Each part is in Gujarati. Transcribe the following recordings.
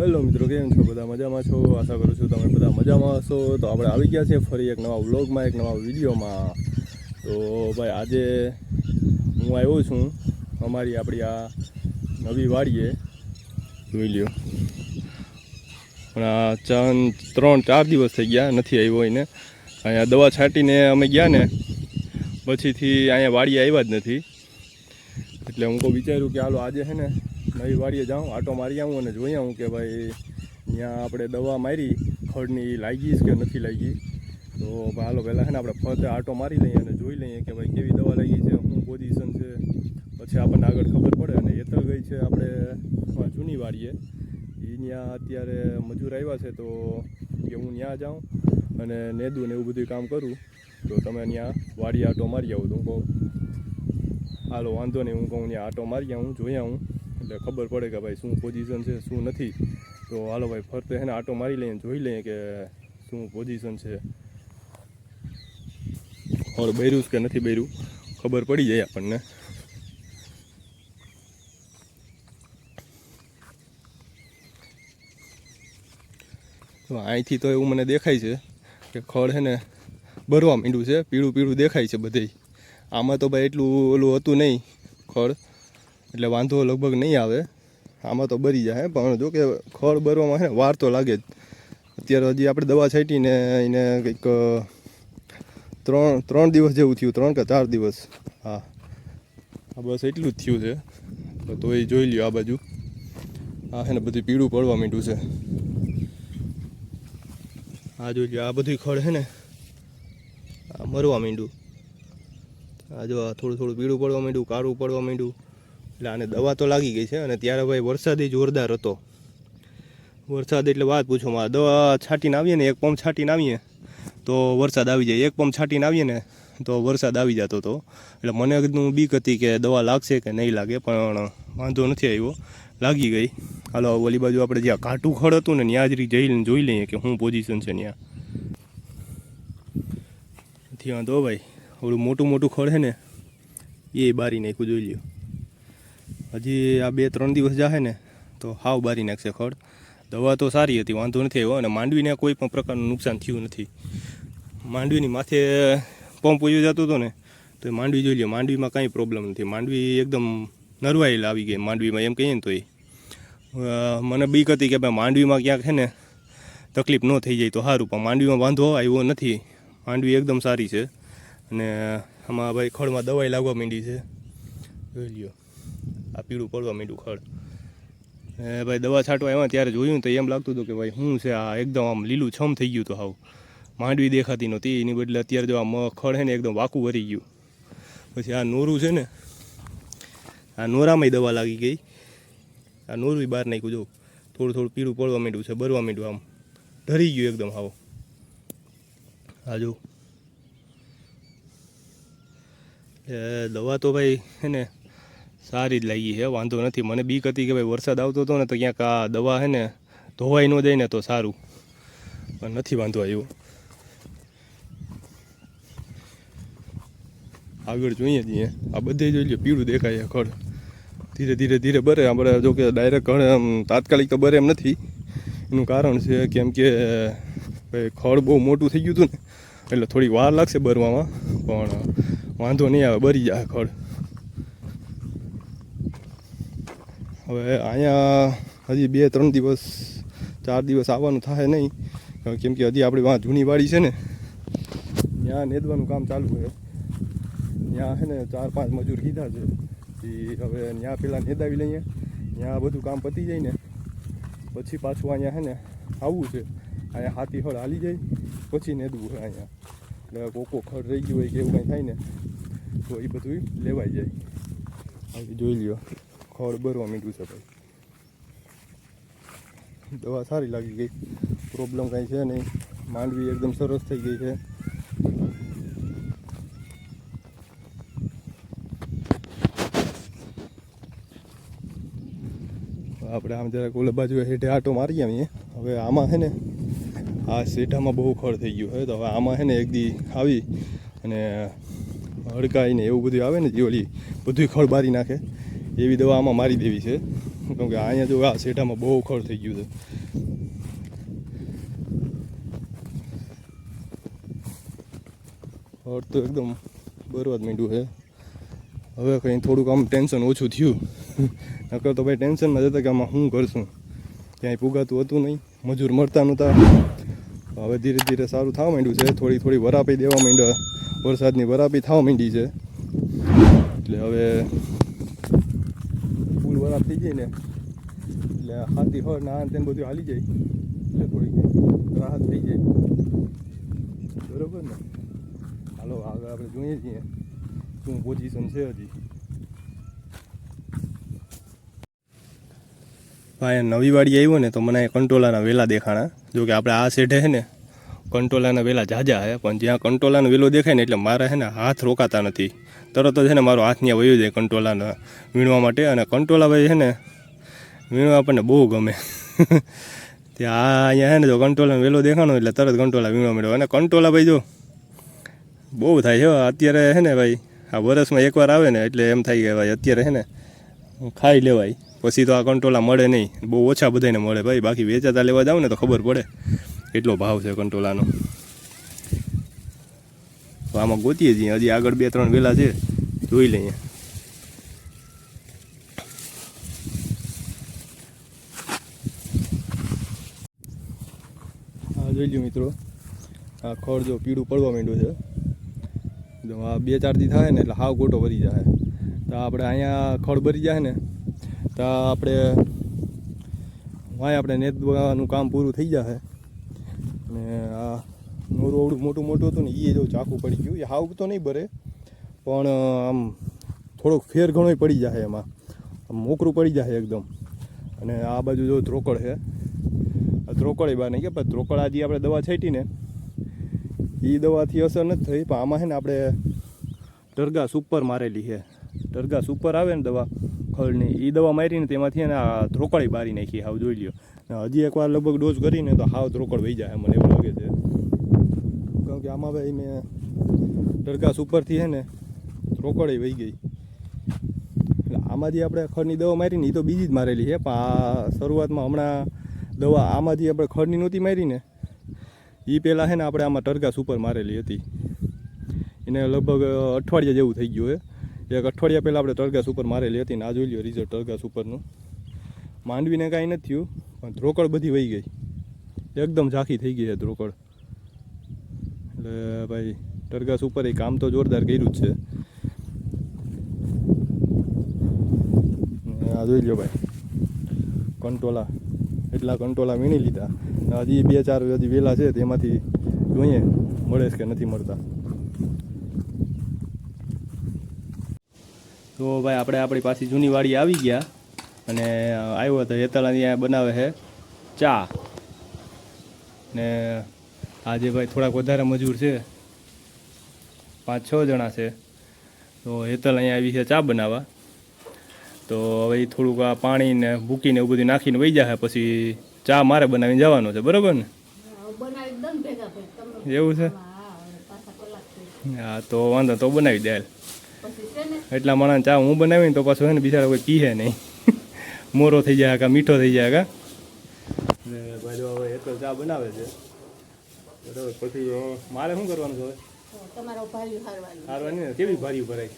હેલો મિત્રો, કેમ છો? બધા મજામાં છો? આશા કરું છું તમે બધા મજામાં હશો. તો આપણે આવી ગયા છીએ ફરી એક નવા વ્લોગમાં, એક નવા વિડીયોમાં. તો ભાઈ, આજે હું આવ્યો છું અમારી આપણી આ નવી વાડીએ. જોઈ લ્યો. પણ આ ચાર ત્રણ, ચાર દિવસ થઈ ગયા, નથી આવ્યો એને અહીંયા દવા છાંટીને અમે ગયા ને. પછીથી અહીંયા વાડીએ આવ્યા જ નથી. એટલે હું કહું, વિચાર્યું કે હાલો આજે છે ને નવી વાડીએ જાઉં, આટો મારી આવું અને જોઈ આવું કે ભાઈ ત્યાં આપણે દવા મારી, ખડની લાગી કે નથી લાગી. તો હાલો, પહેલાં છે ને આપણે ફરતે આટો મારી લઈએ અને જોઈ લઈએ કે ભાઈ કેવી દવા લાગી છે, શું પોઝિશન છે. પછી આપણને આગળ ખબર પડે અને એ તો ગઈ છે આપણે જૂની વાડીએ. એ ત્યાં અત્યારે મજૂર આવ્યા છે તો કે હું ત્યાં જાઉં અને નેદું ને એવું બધું કામ કરું. તો તમે ત્યાં વાડી આટો મારી આવો. તો હું કહું, હાલો, વાંધો નહીં. હું કહું ત્યાં આટો મારી આવું, જોઈ આવું. એટલે ખબર પડે કે ભાઈ શું પોઝિશન છે, શું નથી. તો હાલો ભાઈ, ફરતે છે ને આટો મારી લઈએ જોઈ લઈએ કે શું પોઝિશન છે. ઓર બૈરું કે નથી બૈરું, ખબર પડી જાય આપણને. તો અહીંથી તો એવું મને દેખાય છે કે ખડ છે ને ભરવા માંડ્યું છે, પીળું પીળું દેખાય છે બધે આમાં તો ભાઈ એટલું ઓલું હતું નહીં, ખડ. એટલે વાંધો લગભગ નહીં આવે. આમાં તો બરી જાય પણ જો કે ખળ બરવામાં છે ને, વાર તો લાગે જ. અત્યારે હજી આપણે દવા છાંટીને એને કંઈક ત્રણ ત્રણ દિવસ જેવું થયું, ત્રણ કે ચાર દિવસ. હા. આ બસ એટલું જ થયું છે. તો એ જોઈ લ્યો આ બાજુ. આ છે ને, બધું પીળું પડવા માંડ્યું છે. આ જોઈ લ્યો, આ બધી ખડ છે ને, આ મરવા માંડ્યું. આ જો થોડું થોડું પીળું પડવા માંડ્યું, કાળું પડવા માંડ્યું. એટલે આને દવા તો લાગી ગઈ છે અને ત્યારે ભાઈ વરસાદ જોરદાર હતો. વરસાદ એટલે વાત પૂછો મારે. દવા છાંટીને આવીએ ને, એક પંપ છાંટીને આવીએ, તો વરસાદ આવી જાય. એક પંપ છાંટીને આવીએ ને, તો વરસાદ આવી જતો હતો. એટલે મને બીક હતી કે દવા લાગશે કે નહીં લાગે, પણ વાંધો નથી આવ્યો. લાગી ગઈ. હાલો ઓલી બાજુ આપણે જ્યાં કાટું ખડ હતું ને, ત્યાં જ જઈને જોઈ લઈએ કે શું પોઝિશન છે ત્યાં. નથી વાંધો ભાઈ. ઓલું મોટું મોટું ખડ છે ને, એ બારી નાખ્યું, જોઈ લ્યો. હજી આ બે, ત્રણ દિવસ જાહે ને, તો હાવ બારી નાખશે ખડ. દવા તો સારી હતી, વાંધો નથી આવ્યો અને માંડવીને કોઈ પણ પ્રકારનું નુકસાન થયું નથી. માંડવીની માથે પંપ ઉયો જતો હતો ને, તો એ માંડવી જોઈ લો માંડવીમાં કાંઈ પ્રોબ્લેમ નથી. માંડવી એકદમ નરવાયેલ આવી ગઈ, માંડવીમાં એમ કહીએ ને તો એ મને બીક હતી કે ભાઈ માંડવીમાં ક્યાંક છે ને, તકલીફ ન થઈ જાય તો સારું, પણ માંડવીમાં વાંધો આવ્યો નથી. માંડવી એકદમ સારી છે. અને આમાં ભાઈ ખડમાં દવાઈ લાગવા માંડી છે. જોઈ લ્યો. આ પીળું પડવા માંડ્યું ખડ. ભાઈ દવા છાંટવા આવ્યા ત્યારે જોયું તો એમ લાગતું હતું કે ભાઈ શું છે આ એકદમ આમ લીલું છમ થઈ ગયું તો હાવ. માંડવી દેખાતી નહોતી, એની બદલે અત્યારે જો આ ખડ છે ને એકદમ વાકું ભરી ગયું. પછી આ નોરું છે ને, આ નોરામાંય દવા લાગી ગઈ. આ નોરું બહાર નાખ્યું, જો. થોડું થોડું પીળું પડવા માંડ્યું છે, બરવા માંડ્યું આમ. ઢરી ગયું એકદમ હાવ. હા જો. દવા તો ભાઈ છે ને સારી જ લાગી છે વાંધો નથી. મને બીક હતી કે ભાઈ વરસાદ આવતો હતો ને, તો ક્યાંક આ દવા છે ને, ધોવાઈ ન જાય ને તો સારું. પણ નથી વાંધો આવ્યો. આગળ જોઈએ છીએ. આ બધે જોઈ લો, પીળું દેખાય ખડ. ધીરે ધીરે ધીરે બરે. આપણે જો કે ડાયરેક્ટ ખડ આમ તાત્કાલિક તો બરે એમ નથી. એનું કારણ છે કેમ કે, ભાઈ ખડ બહુ મોટું થઈ ગયું હતું ને, એટલે થોડી વાર લાગશે બરવામાં. પણ વાંધો નહીં આવે, બરી જાય ખડ. હવે અહીંયા હજી બે, ત્રણ દિવસ, ચાર દિવસ આવવાનું થાય નહીં. કેમ કે હજી આપણી વાં જૂની વાડી છે ને, ત્યાં નેદવાનું કામ ચાલુ છે. ત્યાં છે ને ચાર, પાંચ મજૂર કીધા છે એ હવે ત્યાં પેલા નેદાવી લઈએ. ત્યાં બધું કામ પતી જાય ને, પછી પાછું અહીંયા છે ને આવવું છે. અહીંયા હાથી હળ હાલી જાય, પછી નેદવું છે અહીંયા. એટલે કોકો ખડ રહી ગયું હોય કે એવું કંઈ થાય ને, તો એ બધું લેવાઈ જાય. હવે જોઈ લ્યો. ખડ ભરવા માંડ્યું છે ભાઈ. દવા સારી લાગી ગઈ. પ્રોબ્લેમ કાંઈ છે નહીં. માંડવી એકદમ સરસ થઈ ગઈ છે. આપણે આમ જરાક ઓલા બાજુ હેઠે આટો મારીએ અમે હવે આમાં છે ને, આ શેઠામાં બહુ ખડ થઈ ગયું હોય તો હવે આમાં છે ને એક દી આવી અને હડકાઈને એવું બધું આવે ને જે ઓલી બધું ખડ બારી નાખે. એવી દવા આમાં મારી દેવી છે. કેમ કે અહીંયા જો આ શેઠામાં બહુ ખડ થઈ ગયું છે. હળ તો એકદમ બરવાદ માંડ્યું છે. હવે કંઈ થોડુંક આમ ટેન્શન ઓછું થયું. નકર તો ભાઈ ટેન્શનમાં જતા કે આમાં શું કરશું. ક્યાંય પુગાતું હતું નહીં. મજૂર મળતા નહોતા. હવે ધીરે ધીરે સારું થવા માંડ્યું છે. થોડી થોડી વરાપી દેવા માંડ્યા. વરસાદની વરાપી થવા માંડી છે. એટલે હવે વરાપ થઈ જાય ને, એટલે હાથી હોય ને તેને બધું હાલી જાય. એટલે થોડી રાહત થઈ જાય. બરોબર ને? હાલો, આગળ આપણે જોઈએ છીએ શું પોઝિશન છે હજી. ભાઈ, નવી વાડી આવ્યો ને તો મને કંટોલાના વેલા દેખાણા. જોકે આપણે આ સેઠે છે ને કંટોલાના વેલા જાજા હે, પણ જ્યાં કંટોલાનો વેલો દેખાય ને એટલે મારે છે ને હાથ રોકાતા નથી. તરત જ છે ને મારો હાથ ત્યાં વયો જાય કંટોલાને વીણવા માટે અને કંટોલા ભાઈ છે ને વીણવા આપણને બહુ ગમે. ત્યાં અહીંયા છે ને જો કંટોલાનો વેલો દેખાણો એટલે તરત કંટોલા વીણવા મળ્યો. અને કંટોલા ભાઈ જો બહુ થાય છે અત્યારે છે ને ભાઈ, આ વરસમાં એકવાર આવે ને એટલે એમ થાય કે ભાઈ અત્યારે છે ને ખાઈ લેવાય. પછી તો આ કંટોલા મળે નહીં, બહુ ઓછા બધાને મળે. ભાઈ બાકી વેચાતા લેવા જાવ ને તો ખબર પડે. કેટલો ભાવ છે કંટોલાનો? આમાં ગોતીએ છીએ. હજી આગળ બે, ત્રણ વેલા છે. જોઈ લઈએ. જોઈ લ્યો મિત્રો. આ ખડ જો પીળું પડવા માંડ્યું છે. જો આ બે, ચાર દી થાય ને એટલે હાવ ગોટો ભરી જાય. તો આપણે અહીંયા ખડ ભરી જાય ને, તો આપણે, વાય આપણે નેતવાનું કામ પૂરું થઈ જશે અને આ નોરું આવડું મોટું મોટું હતું ને એ જો ચાકું પડી ગયું. એ હાવ તો નહીં ભરે, પણ આમ થોડોક ફેર ઘણોય પડી જાય એમાં. મોકરું પડી જાય એકદમ. અને આ બાજુ જો ધ્રોકડ છે આ એ બહાર નહીં કે પણ ધ્રોકળ આજે આપણે દવા છાંટી ને એ દવાથી અસર નથી થઈ, પણ આમાં છે ને આપણે ટરગા સુપર મારેલી છે ટરગા સુપર આવે ને દવા, ખળની એ દવા મારીને તેમાંથી એને ધ્રોકળી બારી નાખી, હાવ જોઈ લ્યો. ને હજી એકવાર લગભગ ડોઝ કરીને તો હાવ રોકડ વહી જાય, મને એવું લાગે છે. કારણ કે આમાં ભાઈ મેં ટરકાસ ઉપરથી છે ને ધ્રોકળી વહી ગઈ. એટલે આમાં જે આપણે ખડની દવા મારી ને એ તો બીજી જ મારેલી છે પણ આ શરૂઆતમાં હમણાં દવા આમાં જે આપણે ખડની નહોતી મારી ને એ પહેલાં છે ને આપણે આમાં ટરકાસ ઉપર મારેલી હતી. એને લગભગ અઠવાડિયા જેવું થઈ ગયું છે એક અઠવાડિયા પહેલાં આપણે ટરગા ઉપર મારેલી હતી ને આ જોઈ લ્યો રિઝલ્ટ ટરગા સુપરનું માંડવીને કાંઈ નથી થયું પણ ધ્રોકળ બધી વહી ગઈ. એકદમ ઝાંખી થઈ ગઈ છે ધ્રોકળ. એટલે ભાઈ, ટરગાસ ઉપર એ કામ તો જોરદાર કર્યું જ છે. આ જોઈ લો ભાઈ. કંટોલા. એટલા કંટોલા વીણી લીધા. હજી બે ચાર હજી વેલા છે, તેમાંથી જોઈએ મળે છે કે નથી મળતા. તો ભાઈ, આપણે આપણી પાછી જૂની વાડી આવી ગયા. અને આવ્યો તો હેતલ અહીંયા બનાવે છે ચા. ને આજે ભાઈ થોડાક વધારે મજૂર છે પાંચ છ જણા છે તો હેતલ અહીંયા આવી છે ચા બનાવવા. તો હવે થોડુંક આ પાણીને ભૂકીને એવું બધું નાખીને વહી જાય પછી ચા મારે બનાવીને જવાનો છે બરાબર ને? એવું છે? હા તો વાંધો તો બનાવી દે એટલા માણસ ચા હું બનાવીને તો પાછું હે ને બિચારા કોઈ પીહે નહીં મોરો થઈ જાય કા મીઠો થઈ જાય કા? ને ભાઈ હવે એ તો ચા બનાવે છે. બરાબર પછી મારે શું કરવાનું છે હવે? તમારો ભાર્યું હારવાનું. હારવાની ને? કેવી ભારી ભરાય?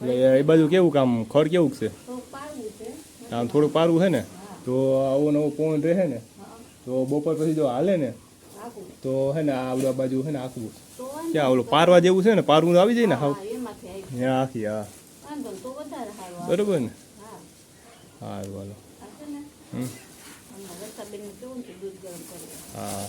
ભરાય એ બાજુ કેવું કામ? ખડ કેવું છે? તો પાડવું છે. આમ થોડું પારવું છે ને? તો આવો નવો પોઈન્ટ રહે ને? તો બપોર પછી જો હાલે ને? તો હે ને આ બધા બાજુ હે ને આખું. ક્યાં ઓલું પારવા જેવું છે ને? પારવું આવી જાય ને હા એમાંથી આવી ત્યાં આખી હા. બરોબર ને? સારું હાલો હા.